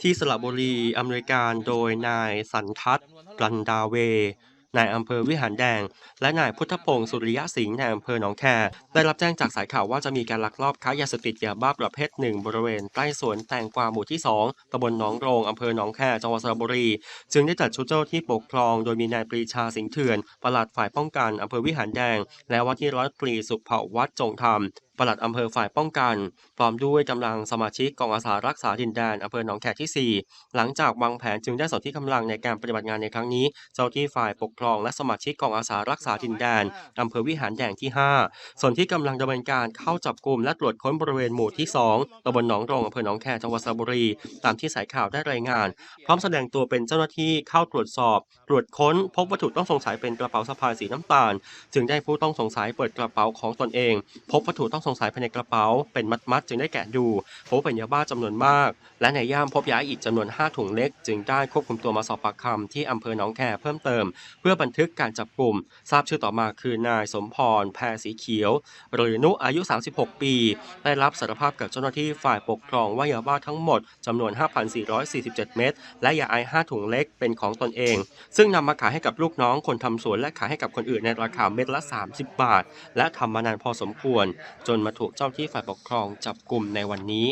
ที่สระบุรีอเมริกันโดยนายสันทัศน์จำนวนเท่าไหกันดาเวนายอำเภอวิหารแดง และนายพุทธพงศ์สุริยะสิงห์นายอำเภอหนองแคได้รับแจ้งจากสายข่าวว่าจะมีการลักลอบค้ายาเสพติดยาบ้าประเภทหนึ่งบริเวณใกล้สวนแตงกวาหมู่ที่ 2ตำบลหนองโรงอำเภอหนองแคจังหวัดสระบุรี จึงได้จัดชุดเจ้าหน้าที่ปกครอง โดยมีนายปรีชาสิงห์เถื่อนปลัดฝ่ายป้องกันอำเภอวิหารแดง และว่าที่ร้อยตรีสุภวัฒน์จงธรรม ปลัดอำเภอฝ่ายป้องกัน พร้อมด้วยกำลังสมาชิกกองอาสารักษาดินแดนอำเภอหนองแขที่ 4 หลังจากวางแผนจึงได้สนที่กำลังในการปฏิบัติงานในครั้งนี้ เจ้าที่ฝ่ายปกครองและสมาชิกกองอาสารักษาดินแดนอำเภอวิหารแดงที่ 5 ส่วนที่กำลังดำเนินการเข้าจับกลุ่มและตรวจค้นบริเวณหมู่ที่ 2ตำบลหนองโรงอำเภอหนองแคจังหวัดสระบุรี ตามที่สายข่าวได้รายงาน พร้อมแสดงตัวเป็นเจ้าหน้าที่เข้าตรวจสอบ ตรวจค้น พบวัตถุต้องสงสัยเป็นกระเป๋าสะพายสีน้ำตาล จึงได้ผู้ต้องสงสัยเปิดกระเป๋าของตนเอง พบวัตถุต้องสงสัยภายในกระเป๋าเป็นมัดๆจึงได้แกะดูพบเป็นยาบ้าจำนวนมาก และในย่ามพบยาอีกจำนวน 5 ถุงเล็ก จึงได้ควบคุมตัวมาสอบปากคำที่อำเภอหนองแคเพิ่มเติม เพื่อบันทึกการจับกลุ่ม ทราบชื่อต่อมาคือนายสมพรแพรสีเขียว หรือนุอายุ 36 ปี ได้รับสารภาพกับเจ้าหน้าที่ฝ่ายปกครองว่ายาบ้าทั้งหมดจำนวน 5,447 เม็ดและยาไอซ์5ถุงเล็กเป็นของตนเอง ซึ่งนำมาขายให้กับลูกน้องคนทำสวนและขายให้กับคนอื่นในราคาเม็ดละ 30 บาท และทำมานานพอสมควร จนมาถูกเจ้าที่ฝ่ายปกครองจับกลุ่มในวันนี้